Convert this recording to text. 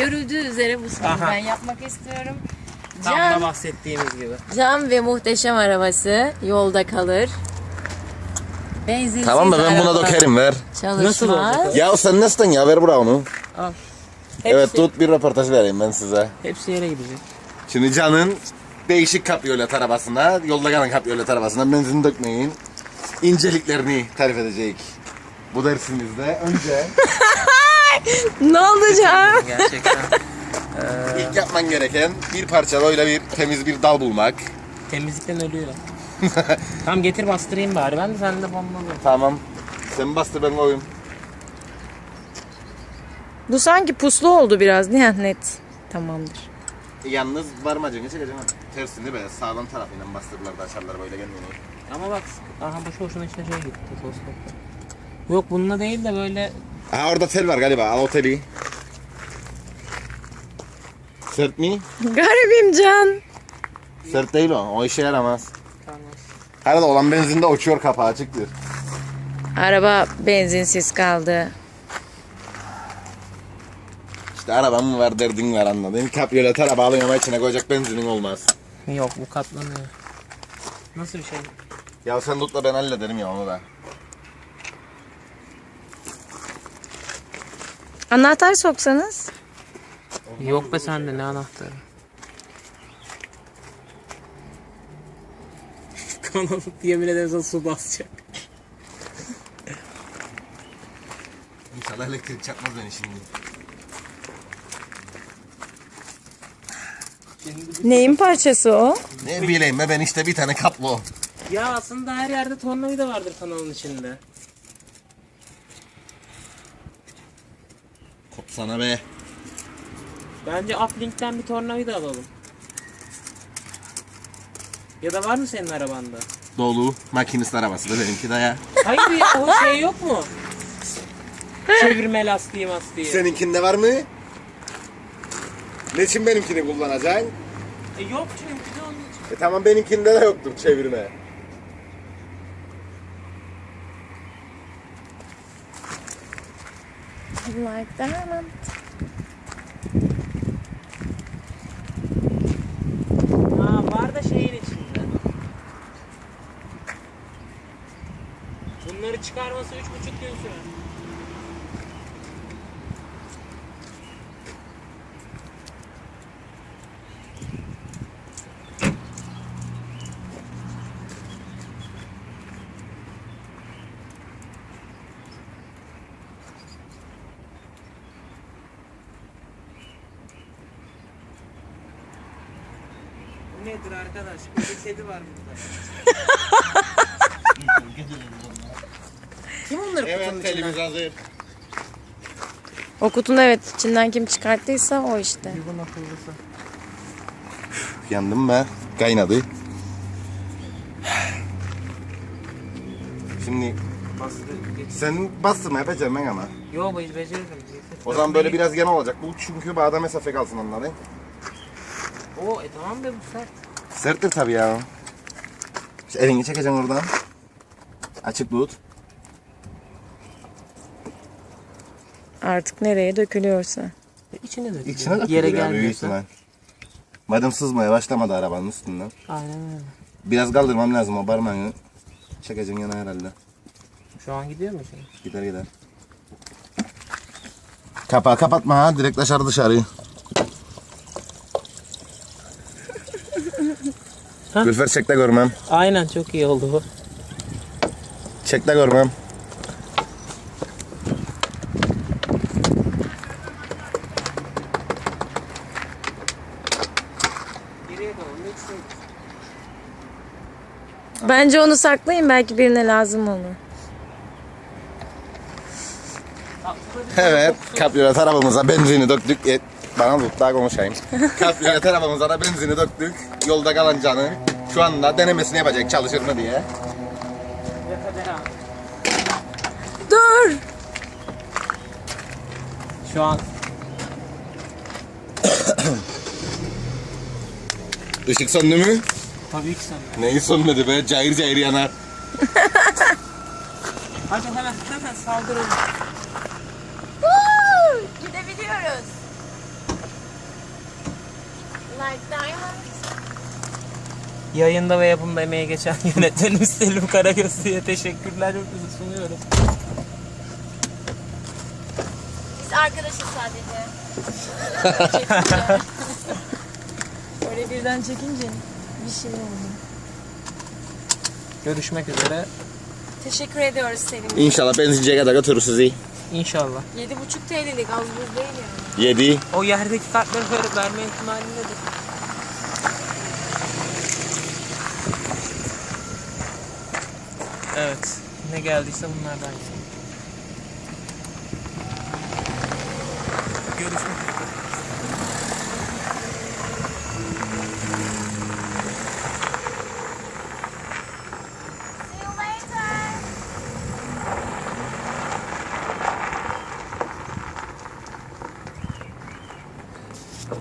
Görüldüğü üzere bu sporu Aha. ben yapmak istiyorum. Tam da bahsettiğimiz gibi. Can ve muhteşem arabası yolda kalır. Benzinsiz Tamam mı ben buna araba dökerim ver. Çalışmaz. Nasıl olacak Ya sen nesin ya ver bura onu. Al. Evet tut bir röportaj vereyim ben size. Hepsi yere gidecek. Şimdi Can'ın değişik kabriyolet arabasına, yolda kalan kabriyolet arabasına benzin dökmeyin. inceliklerini tarif edecek. Bu dersimizde önce Ne olacak? Gerçekten. ilk yapman gereken bir parça böyle bir temiz bir dal bulmak. Temizlikten ölüyor. tamam getir bastırayım bari. Ben de sende bombalı. Tamam. Sen bastır ben koyayım. Bu sanki puslu oldu biraz. Ne net. Tamamdır. Yalnız varmacını çekeceğim. Tersini be sağdan tarafıyla bastırırlar da açarlar böyle kendini. Ama bak aha boşu boşuna içine şey gitti. Yok bununla değil de böyle Ha orada tel var galiba al o teli. Sert mi? Garibim Can. Sert değil o. O işe yaramaz. Tamam. Arada olan benzinde uçuyor kapağı açıktır. Araba benzinsiz kaldı. İşte arabam mı var derdin var anladın. Kabriyolet araba ama içine koyacak benzinin olmaz. Yok bu katlanıyor. Nasıl bir şey? Ya sen tut da ben hallederim ya onu da. Anahtar soksanız. Yok be sende ne anahtarı? Kanalı yemin ederim su basacak. İnşallah elektrik çarpmaz beni şimdi. Neyin parçası o? Ne bileyim be ben işte bir tane kaplo. Ya aslında her yerde tornavida vardır kanalın içinde. Kopsana be. Bence Uplink'ten bir tornavida alalım. Ya da var mı senin arabanda? Dolu makinist arabası da benimki de ya. Hayır ya o şey yok mu? Çevirme lastiği mastiği. Seninkinde var mı? Ne için benimkini kullanacaksın? E yok çünkü de onun için. E tamam benimkinde de yoktur çevirme. Like diamond. Ha var da şeyin içinde. Bunları çıkarması üç buçuk gün sürer. Bu nedir arkadaş? Bir kedi var burada. Kim onları kutunun Evet içinden? telimiz hazır. O kutunun evet içinden kim çıkarttıysa o işte. Yılın akıllısı. Yandım be. Kaynadı. Şimdi Bastı. geç. sen bastırma yapacağım ben ama. Yo be- beceririm. O zaman böyle biraz gene olacak. Bu çünkü bağda mesafe kalsın anladın. O e tamam be bu sert. Serttir tabii ya. İşte elini çekeceksin oradan. Açık tut. Artık nereye dökülüyorsa. E, içine de. İçine de Yere büyük gelmiyorsa. ihtimal. Madem sızmaya başlamadı arabanın üstünden. Aynen öyle. Biraz kaldırmam lazım o parmağını. Çekeceksin yana herhalde. Şu an gidiyor mu şey? Gider gider. Kapağı kapatma ha. Direkt dışarı dışarı. Ha? Gülfer çek de görmem. Aynen çok iyi oldu bu. Çek de görmem. Bence onu saklayın belki birine lazım olur. Evet. Kabriyolet arabamıza benzini döktük. Bana tut daha konuşayım. Kabriyolet arabamıza da benzini döktük. Yolda kalan canı şu anda denemesini yapacak çalışır mı diye. Dur! Şu an Işık söndü mü? tabii ki sen. Neyi sönmedi be? Cayır cayır yanar. Hadi hemen hemen saldırın. Gidebiliyoruz. Yayında ve yapımda emeği geçen yönetmenimiz Selim Karagözlü'ye teşekkürler sunuyorum. Biz arkadaşız sadece. Öyle birden çekince bir şey oldu. Görüşmek üzere. Teşekkür ediyoruz Selim. İnşallah benzinceye kadar götürür sizi. İnşallah. 7,5 TL'lik az buz değil yani. 7. O yerdeki kartları ver- verme ihtimalindedir. Evet. Ne geldiyse bunlardan. Görüşmek üzere.